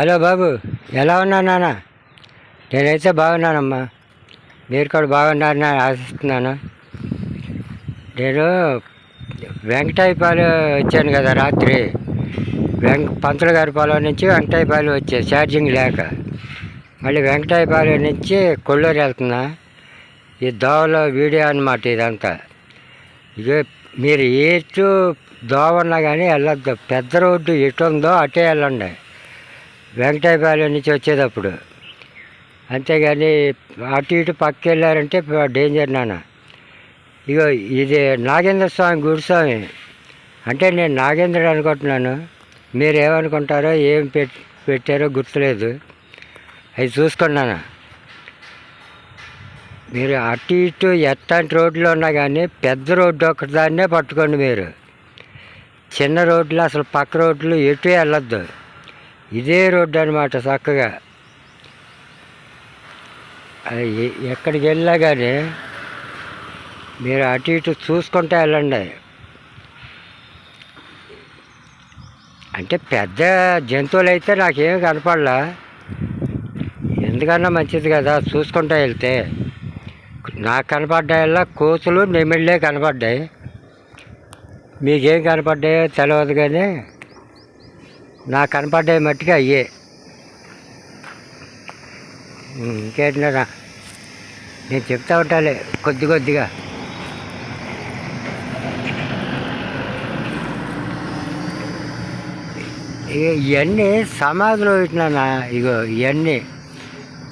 Hello బాబు ఎలా ఉన్నా నాన్న? నేనైతే బాగున్నానమ్మా. మీరు కూడా బాగున్నారని ఆశిస్తున్నాను. నేను వెంకటాయపాలెం వచ్చాను కదా రాత్రి. వెంక పంతులు గారి పొలం నుంచి వెంకటాయపాలు వచ్చే ఛార్జింగ్ లేక. మళ్ళీ వెంకటాయపాలెం నుంచి కొల్లూరు వెళ్తున్నా. ఈ దోవలో వీడియో అన్నమాట ఇదంతా. ఇదే మీరు ఎటు దోవ ఉన్నా కానీ వెళ్ళొద్దు. పెద్ద రోడ్డు ఎటు ఉందో అటే వెళ్ళండి. వెంకటాయపాలెం నుంచి వచ్చేటప్పుడు. అంతేగాని అటు ఇటు పక్క వెళ్ళారంటే డేంజర్ నాన్న. ఇగో ఇది నాగేంద్ర స్వామి గుడి స్వామి. అంటే నేను నాగేంద్రుడు అనుకుంటున్నాను. మీరు ఏమనుకుంటారో ఏం పె పెట్టారో గుర్తులేదు. అవి చూసుకున్నాను మీరు అటు ఇటు ఎత్తంటి రోడ్లు ఉన్నా కానీ పెద్ద రోడ్డు ఒకటి దాన్నే పట్టుకోండి మీరు. చిన్న రోడ్లు అసలు పక్క రోడ్లు ఎటు వెళ్ళొద్దు. ఇదే రోడ్డు అనమాట చక్కగా. అది ఎక్కడికి వెళ్ళా కానీ మీరు అటు ఇటు చూసుకుంటూ వెళ్ళండి. అంటే పెద్ద జంతువులు అయితే నాకేం కనపడలా. ఎందుకన్నా మంచిది కదా చూసుకుంటా వెళ్తే. నాకు కనపడ్డాయల్లా కోతులు నెమిళ్ళే కనపడ్డాయి. మీకేం కనపడ్డాయో తెలియదు కానీ నాకు కనపడ్డే మట్టికి అయ్యే. ఉం, నేను చెప్తా ఉంటాలే కొద్ది కొద్దిగా. ఇవన్నీ సమాధులు పెట్టినా ఇగో ఇవన్నీ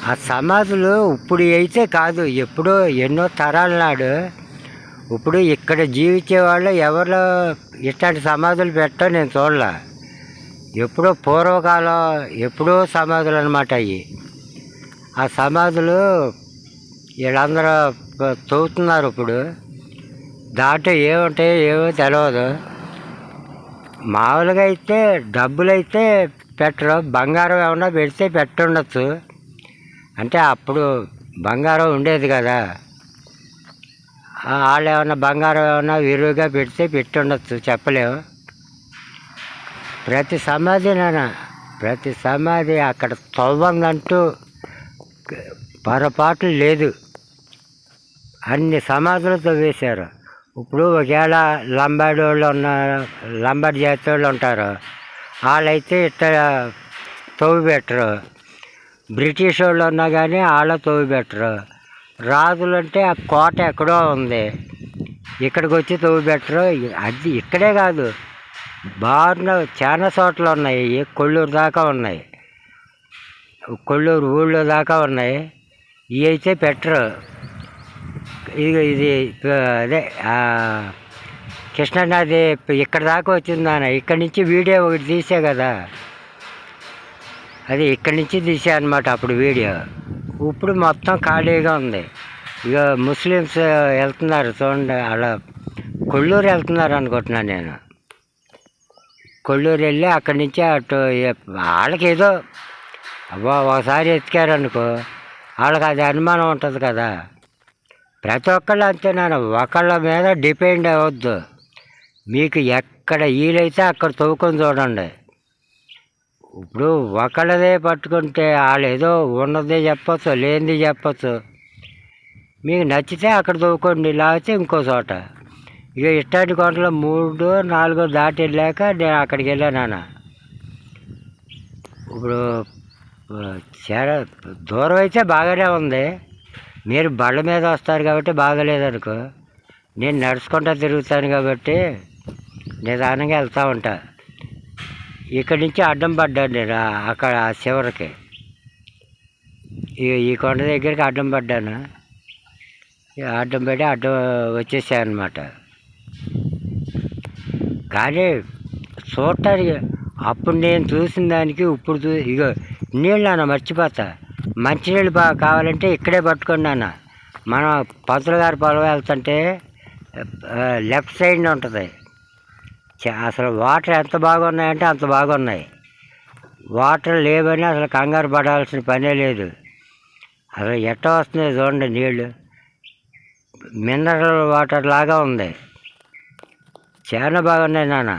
ఆ సమాధులు ఇప్పుడు అయితే కాదు ఎప్పుడో ఎన్నో తరాల నాడు ఇప్పుడు ఇక్కడ జీవించే వాళ్ళు ఎవరు ఇట్లాంటి సమాధులు పెట్టా నేను చూడలే. ఎప్పుడో పూర్వకాలం ఎప్పుడో సమాధులు అనమాట అవి ఆ సమాధులు వీళ్ళందరూ తవ్వుతున్నారు ఇప్పుడు. దాంట్లో ఏముంటాయో ఏమో తెలియదు మామూలుగా అయితే డబ్బులు అయితే పెట్టరు బంగారం ఏమన్నా పెడితే పెట్టుండొచ్చు. అంటే అప్పుడు బంగారం ఉండేది కదా. వాళ్ళు ఏమన్నా బంగారం ఏమన్నా విరువుగా పెడితే పెట్టుండొచ్చు చెప్పలేము. ప్రతి సమాధి నాన్న ప్రతి సమాధి అక్కడ తవ్వందంటూ పొరపాటు లేదు. అన్ని సమాధులు వేశారు. ఇప్పుడు ఒకవేళ లంబాడి వాళ్ళు ఉన్న లంబాడి జాతి వాళ్ళు ఉంటారు. వాళ్ళైతే ఇట్లా తవ్వి పెట్టరు. బ్రిటిష్ వాళ్ళు ఉన్నా కానీ వాళ్ళ తవ్వి పెట్టరు. రాజులు అంటే ఆ కోట ఎక్కడో ఉంది. ఇక్కడికి వచ్చి తవ్వి పెట్టరు. అది ఇక్కడే కాదు. బాగా చాలా చోట్ల ఉన్నాయి. కొల్లూరు దాకా ఉన్నాయి. కొల్లూరు ఊళ్ళో దాకా ఉన్నాయి. ఇవి అయితే పెట్టరు. ఇది ఇది అదే ఆ, కృష్ణానది ఇక్కడ దాకా వచ్చింది అన్న ఇక్కడి నుంచి వీడియో ఒకటి తీసే కదా. అది ఇక్కడి నుంచి తీసా అనమాట అప్పుడు వీడియో. ఇప్పుడు మొత్తం ఖాళీగా ఉంది. ఇక ముస్లిమ్స్ వెళ్తున్నారు చూడండి. అలా కొల్లూరు వెళ్తున్నారు అనుకుంటున్నాను నేను. కొల్లూరు వెళ్ళి అక్కడి నుంచి అటు వాళ్ళకి ఏదో అబ్బా ఒకసారి ఎత్తికారనుకో వాళ్ళకి అది అనుమానం ఉంటుంది కదా. ప్రతి ఒక్కళ్ళు అంతేనాను ఒకళ్ళ మీద డిపెండ్ అవ్వద్దు. మీకు ఎక్కడ వీలైతే అక్కడ తవ్వుకొని చూడండి. ఇప్పుడు ఒకళ్ళదే పట్టుకుంటే వాళ్ళు ఏదో ఉన్నదే చెప్పచ్చు లేనిది చెప్పచ్చు. మీకు నచ్చితే అక్కడ తవ్వుకోండి లేకపోతే ఇంకో చోట. ఇక ఇట్టాటి కొండలో మూడు నాలుగో దాటి వెళ్ళాక నేను అక్కడికి వెళ్ళాను ఇప్పుడు ఆ, చాలా దూరం అయితే బాగానే ఉంది. మీరు బళ్ళ మీద వస్తారు కాబట్టి బాగలేదనుకో నేను నడుచుకుంటా తిరుగుతాను కాబట్టి నిదానంగా వెళ్తూ ఉంటా. ఇక్కడి నుంచి అడ్డం పడ్డాను నేను అక్కడ ఆ చివరికి. ఈ ఈ కొండ దగ్గరికి అడ్డం పడ్డాను. అడ్డం పడి అడ్డం వచ్చేసాను అనమాట కానీ చూడటానికి అప్పుడు నేను చూసిన దానికి ఇప్పుడు చూ ఇగో నీళ్ళు అన్న మర్చిపోతా. మంచినీళ్ళు బాగా కావాలంటే ఇక్కడే పట్టుకోండి అన్న మనం పంతులు గారి పొలం వెళ్తుంటే లెఫ్ట్ సైడ్ ఉంటుంది. చ- అసలు వాటర్ ఎంత బాగున్నాయంటే అంత బాగున్నాయి. వాటర్ లేవని అసలు కంగారు పడాల్సిన పనే లేదు. అసలు ఎట్ట వస్తున్నాయి చూడండి నీళ్ళు. మినరల్ వాటర్ లాగా ఉంది. చాలా బాగున్నాయి నాన్న.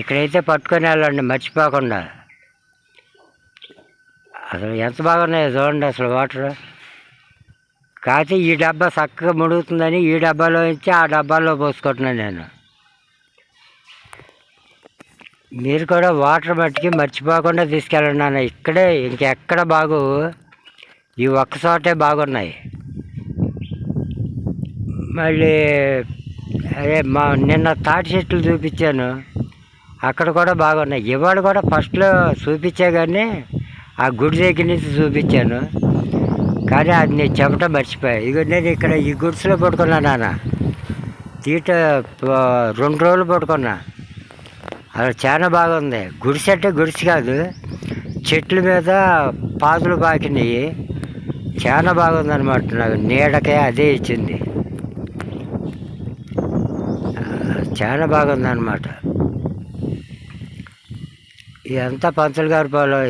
ఇక్కడైతే పట్టుకొని వెళ్ళండి మర్చిపోకుండా. అసలు ఎంత బాగున్నాయో చూడండి అసలు వాటర్. కాకపోతే ఈ డబ్బా చక్కగా ముడుగుతుందని ఈ డబ్బాలో ఇచ్చి ఆ డబ్బాలో పోసుకుంటున్నాను నేను. మీరు కూడా వాటర్ మట్టికి మర్చిపోకుండా తీసుకెళ్ళండి నాన్న. ఇక్కడే ఇంకెక్కడ బాగు ఈ ఒక్క చోటే బాగున్నాయి. మళ్ళీ అదే మా నిన్న తాటి చెట్లు చూపించాను. అక్కడ కూడా బాగున్నాయి. ఇవాళ కూడా ఫస్ట్లో చూపించా కానీ ఆ గుడి దగ్గర నుంచి చూపించాను. కానీ అది నేను చెప్పటం మర్చిపోయా. ఇక నేను ఇక్కడ ఈ గుడిసెలో పడుకున్నా నాన్న. తీట రెండు రోజులు పడుకున్నా. అది చాలా బాగుంది. గుడిసె అంటే గుడిసె కాదు. చెట్ల మీద పాదులు పాకినాయి. చాలా బాగుంది అనమాట నాకు. నీడకే అదే ఇచ్చింది ఆ, చాలా బాగుంది అనమాట ఇదంతా పంతులు గారి పొలం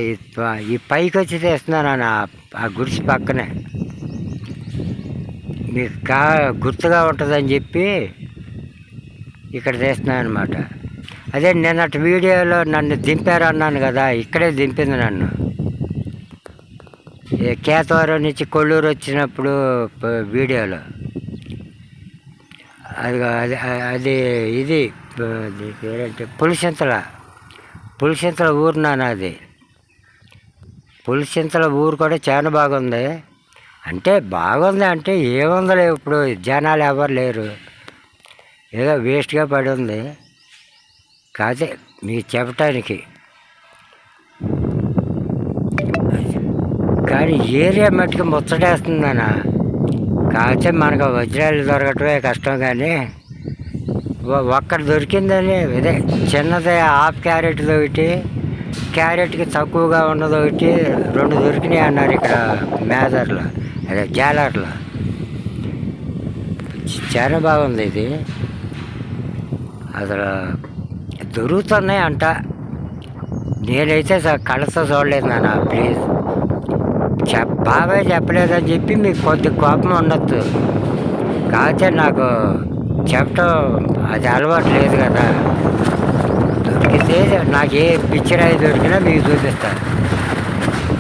ఈ- పైకి వచ్చి తీస్తున్నాను ఆ గుడిసి పక్కనే. మీకు కా గుర్తుగా ఉంటుందని చెప్పి ఇక్కడ తీస్తున్నాను అనమాట అదే నిన్నటి వీడియోలో నన్ను దింపారు అన్నాను కదా ఇక్కడే దింపింది నన్ను. కేతవరం నుంచి కొల్లూరు వచ్చినప్పుడు వీడియోలో. అది అది అది ఇది పేరంటే? పులిసింతల పులిసింతల ఊరు నాన్న అది. పులిసింతల ఊరు కూడా చాలా బాగుంది. అంటే బాగుంది అంటే ఏముందలే ఇప్పుడు జనాలు ఎవరు లేరు. ఏదో వేస్ట్గా పడి ఉంది. కాదే మీకు చెప్పటానికి. కానీ ఏరియా మట్టుకు ముచ్చటేస్తుందనా కాకపోతే మనకు వజ్రాలు దొరకటమే కష్టం కానీ ఒక్కటి దొరికిందని ఇదే చిన్నది హాఫ్ క్యారెట్ ఒకటి క్యారెట్కి తక్కువగా ఉన్నది ఒకటి రెండు దొరికినాయి అన్నారు ఇక్కడ మేదర్లో అదే జాలర్లో. చాలా బాగుంది ఇది. అసలు దొరుకుతున్నాయి అంట నేనైతే కళ్ళతో చూడలేదు నాన్న ప్లీజ్. చెప్ బాబాయ్ చెప్పలేదని చెప్పి మీకు కొద్ది కోపం ఉండొచ్చు. కాకపోతే నాకు చెప్పటం అది అలవాటు లేదు కదా. దొరికితే నాకు ఏ పిక్చర్ అయి దొరికినా మీకు చూపిస్తాను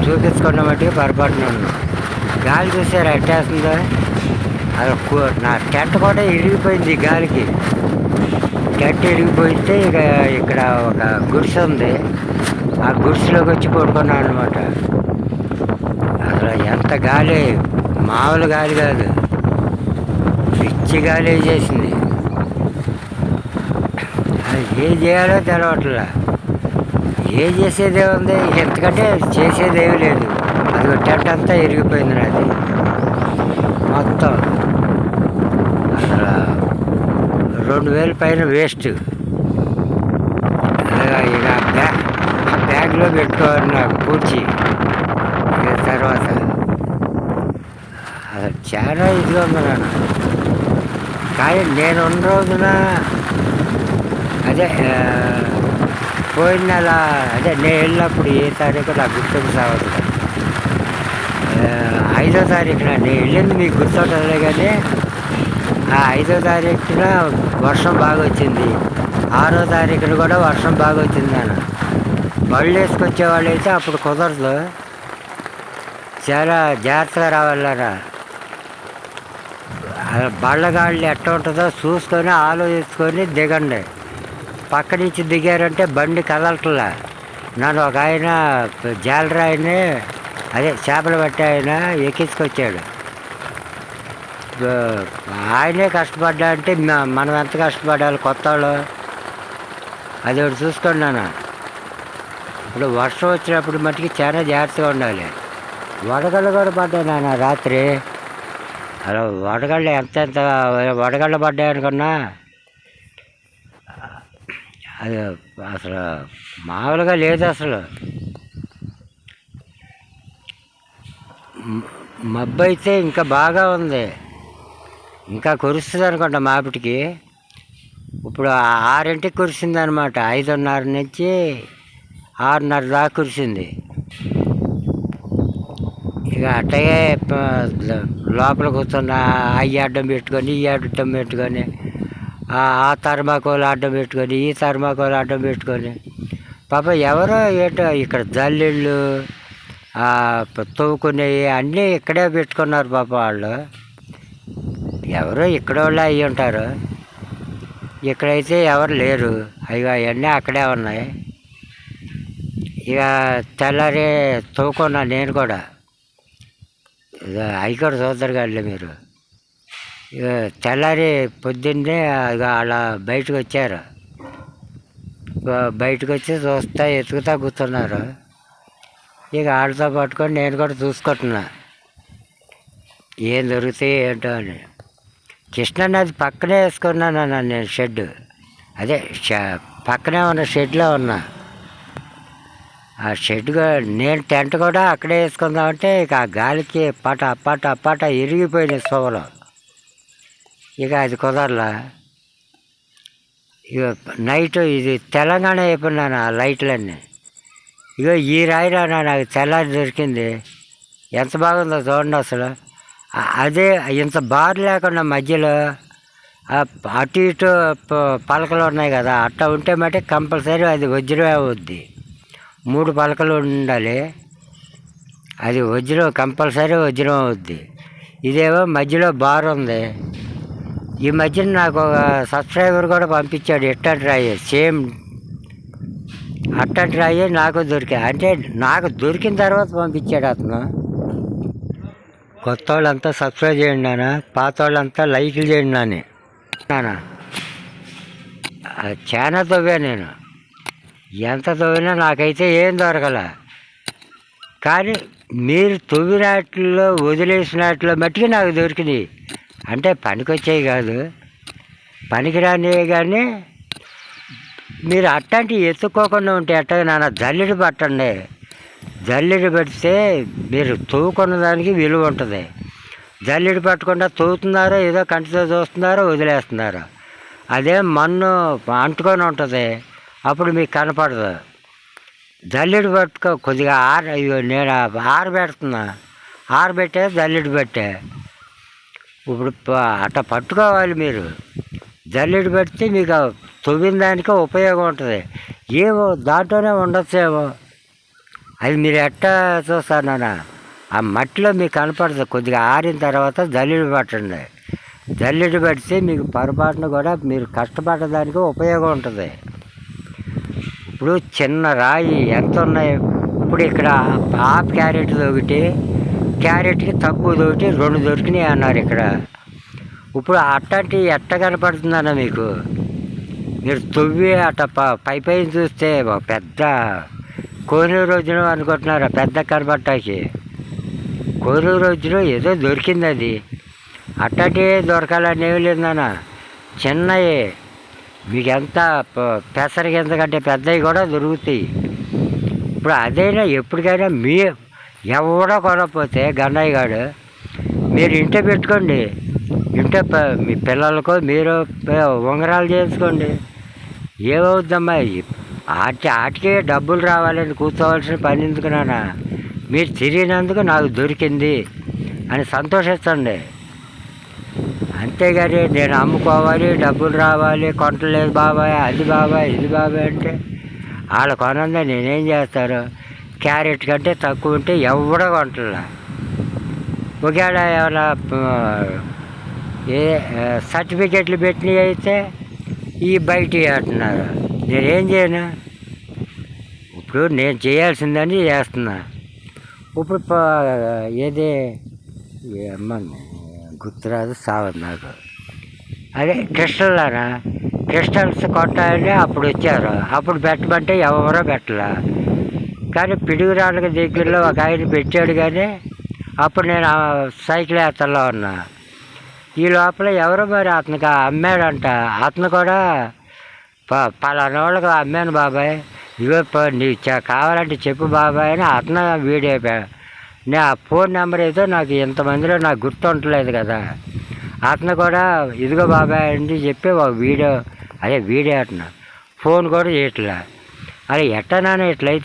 చూపించుకున్న మట్టి పొరపాటున ఉన్నాను గాలి చూసారు ఎట్టేస్తుందో అది నా టెంట్ కూడా ఇరిగిపోయింది ఈ గాలికి. టెంట్ ఇరిగిపోయితే ఇక ఇక్కడ ఒక గుడిసె ఉంది. ఆ గుడిసెలోకి వచ్చి పడుకున్నాను అనమాట గాలి మామూలు గాలి కాదు. పిచ్చి గాలి చేసింది. అది ఏం చేయాలో తెలవట్లా. ఏం చేసేదే ఉంది? ఎంతకంటే చేసేదేమీ లేదు. అది టెంట్ అంతా ఇరిగిపోయింది నాది. మొత్తం. అసలు రెండు వేల పైన వేస్ట్. ఇక బ్యా బ్యాగ్లో పెట్టుకోవాలి నాకు పూడ్చి తర్వాత చాలా ఇదిగా ఉంది నాన్న. కానీ నేను ఉన్న రోజున అదే పోయిన నెల అదే నేను వెళ్ళినప్పుడు ఏ తారీఖు నాకు గుర్తుకు సావదు ఐదో తారీఖున నేను వెళ్ళింది మీకు గుర్తుంటుంది కానీ ఆ ఐదో తారీఖున వర్షం బాగా వచ్చింది. ఆరో తారీఖున కూడా వర్షం బాగా వచ్చింది నాన్న. బళ్ళు వేసుకొచ్చే వాళ్ళు అయితే అప్పుడు కుదరదు. చాలా జాగ్రత్తగా రావాలరా బళ్ళగాళ్ళు ఎట్లా ఉంటుందో చూసుకొని ఆలోచించుకొని దిగండి. పక్క నుంచి దిగారంటే బండి కదలట్లా. నన్ను ఒక ఆయన జాలరాయిని అదే చేపలు పట్టే ఆయన ఎక్కించుకొచ్చాడు. ఆయనే కష్టపడ్డా అంటే మనం ఎంత కష్టపడాలి కొత్త వాళ్ళు? అది ఒకటి చూసుకోండి నాన్న. ఇప్పుడు వర్షం వచ్చినప్పుడు మట్టుకి చాలా జాగ్రత్తగా ఉండాలి. వడగలు కూడా పడ్డాయి నాన్న రాత్రి. అలా వడగళ్ళు ఎంత ఎంత వడగళ్ళు పడ్డాయనుకున్నా అది అసలు మామూలుగా లేదు అసలు. మబ్బు అయితే ఇంకా బాగా ఉంది. ఇంకా కురుస్తుంది అనుకుంటా మాపిటికి. ఇప్పుడు ఆరింటికి కురిసింది అనమాట ఐదున్నర నుంచి ఆరున్నర దాకా కురిసింది. ఇక అట్టగే లోపల కూర్చున్న అయ్యి అడ్డం పెట్టుకొని ఈ అడ్డం పెట్టుకొని ఆ ఆ తర్మాకోలు అడ్డం పెట్టుకొని ఈ తర్మాకోలు అడ్డం పెట్టుకొని పాప ఎవరో ఏంటో ఇక్కడ జల్లిళ్ళు తవ్వుకునేవి అన్నీ ఇక్కడే పెట్టుకున్నారు పాప వాళ్ళు. ఎవరో ఇక్కడ వాళ్ళు అయ్యి ఉంటారు. ఇక్కడైతే ఎవరు లేరు. అవి అవన్నీ అక్కడే ఉన్నాయి. ఇక తెల్లారి తవ్వుకున్నా నేను కూడా. అవి కూడా చూద్దరు కాదులే మీరు. ఇక తెల్లారి పొద్దున్నే ఇక అలా బయటకు వచ్చారు. బయటకు వచ్చి చూస్తా ఎతుకుతా కూర్చున్నారు. ఇక ఆడతో పట్టుకొని నేను కూడా చూసుకుంటున్నా. ఏం దొరుకుతాయి ఏంటో అని. కృష్ణానది పక్కనే వేసుకున్నాను నేను షెడ్ అదే పక్కనే ఉన్న షెడ్లో ఉన్నా. ఆ షెడ్ కూడా- నేను టెంట్ కూడా అక్కడే వేసుకుందామంటే ఇక ఆ గాలికి పట పట పట ఇరిగిపోయినాయి సోవలు ఇక అది కుదరలా. ఇక నైట్ ఇది తెలంగాణ అయిపోయినాను ఆ లైట్లన్నీ. ఇక ఈ రాయిరా నాకు తెల్లారి దొరికింది. ఎంత బాగుందో చూడండి అసలు. అదే ఇంత బార్ లేకుండా మధ్యలో అటు ఇటు పలకలు ఉన్నాయి కదా అట్ట ఉంటే మటే కంపల్సరీ అది వజ్రమే అవుద్ది. మూడు పలకలు ఉండాలి. అది వజ్రం కంపల్సరీ వజ్రం అవుద్ది. ఇదేమో మధ్యలో బార్ ఉంది. ఈ మధ్యన నాకు ఒక సబ్స్క్రైబర్ కూడా పంపించాడు ఎట్టంటి రాయి సేమ్ అట్టంటి రాయి నాకు దొరికా అంటే నాకు దొరికిన తర్వాత పంపించాడు అతను. కొత్త వాళ్ళంతా సబ్స్క్రైబ్ చేయండి నాన్న. పాత వాళ్ళంతా లైక్లు చేయండి నాని నాన్న చాలా తవ్వా నేను. ఎంత తవ్వినా నాకైతే ఏం దొరకల. కానీ మీరు తవ్వినట్లో వదిలేసినట్లో మట్టుకు నాకు దొరికినాయి అంటే పనికొచ్చేవి కాదు. పనికిరానివి కానీ మీరు అట్లాంటివి ఎత్తుక్కోకుండా ఉంటే ఎట్టగా నాన్న జల్లెడు పట్టండి. జల్లెడు పెడితే మీరు తవ్వుకున్న దానికి విలువ ఉంటుంది. జల్లెడు పట్టకుండా తవ్వుతున్నారో ఏదో కంటితో చూస్తున్నారో వదిలేస్తున్నారో. అదే మన్ను అంటుకొని ఉంటుంది. అప్పుడు మీకు కనపడదు. జల్లెడి పట్టుకో కొద్దిగా ఆరు అయ్యో నేను ఆరబెడుతున్నా ఆరబెట్టే జల్లెడి పెట్టే. ఇప్పుడు అట్ట పట్టుకోవాలి మీరు. జల్లెడి పెడితే మీకు తొవ్విన దానికి ఉపయోగం ఉంటుంది. ఏమో దాంట్లోనే ఉండొచ్చేమో. అది మీరు ఎట్టా చూస్తాను నాన్న? ఆ మట్టిలో మీకు కనపడుతుంది కొద్దిగా ఆరిన తర్వాత జల్లెడి పట్టండి. జల్లెడి పెడితే మీకు పొరపాటున కూడా మీరు కష్టపడడానికి ఉపయోగం ఉంటుంది. ఇప్పుడు చిన్న రాయి ఎంత ఉన్నాయి ఇప్పుడు ఇక్కడ హాఫ్ క్యారెట్ ఒకటి క్యారెట్కి తక్కువ ఒకటి రెండు దొరికినాయి అన్నారు ఇక్కడ. ఇప్పుడు అట్టంటి ఎట్ట కనపడుతుందన్న మీకు? మీరు తవ్వి అట్ట ప- పై పైన చూస్తే పెద్ద కోనూరు రోజున అనుకుంటున్నారు? పెద్ద కనపట్టాకి కోనూరు రోజున ఏదో దొరికింది అది. అట్టటి దొరకాలనేవి లేదన్నా లేదన్న చిన్నవి మీకు ఎంత ప- పెసరకి ఎంతకంటే పెద్దవి కూడా దొరుకుతాయి. ఇప్పుడు అదైనా ఎప్పటికైనా మీ ఎవడో కొనకపోతే గన్నయ్య గారు మీరు ఇంట పెట్టుకోండి. ఇంట మీ పిల్లలకో మీరు ఉంగరాలు చేసుకోండి ఏమవుద్దమ్మా ఆటి ఆటికే డబ్బులు రావాలని కూర్చోవలసిన పని ఎందుకు మీరు తిరిగినందుకు నాకు దొరికింది అని సంతోషించండి అంతేగాని నేను అమ్ముకోవాలి డబ్బులు రావాలి కొంటలేదు బాబాయ్ అది బాబాయ్ ఇది బాబాయ్ అంటే వాళ్ళ కొనందా నేనేం చేస్తారు క్యారెట్ కంటే తక్కువ ఉంటే ఎవడ కొంటలా. ఒకవేళ ఏమైనా ఏ సర్టిఫికెట్లు పెట్టినవి అయితే ఈ బయట అంటున్నారు. నేనేం చేయను? ఇప్పుడు నేను చేయాల్సిందని చేస్తున్నా. ఇప్పుడు ఏది అమ్మ గుర్తురాదు సావదు నాకు అదే క్రిస్టల్లానా క్రిస్టల్స్ కొట్టాలని అప్పుడు వచ్చారు అప్పుడు పెట్టమంటే ఎవరో పెట్టలా కానీ పిడుగురాళ్ళకి దగ్గరలో ఒక ఆయన పెట్టాడు కానీ అప్పుడు నేను సైకిల్ యాత్రలో ఉన్నా ఈ లోపల ఎవరో మరి అతనికి అమ్మాడంట అతను కూడా ప పలానా వాళ్ళకి అమ్మాను బాబాయ్ ఇగో నీ నీకు కావాలంటే చెప్పు బాబాయ్ అని అతను వీడియో నే ఆ ఫోన్ నెంబర్ ఏదో నాకు ఇంతమందిలో నాకు గుర్తుండలేదు కదా. అతను కూడా ఇదిగో బాబాయ్ అని చెప్పి ఒక వీడియో అదే వీడియో అంటున్నా. ఫోన్ కూడా చేయట్లే అరే ఎట్టనా ఇట్లయితే?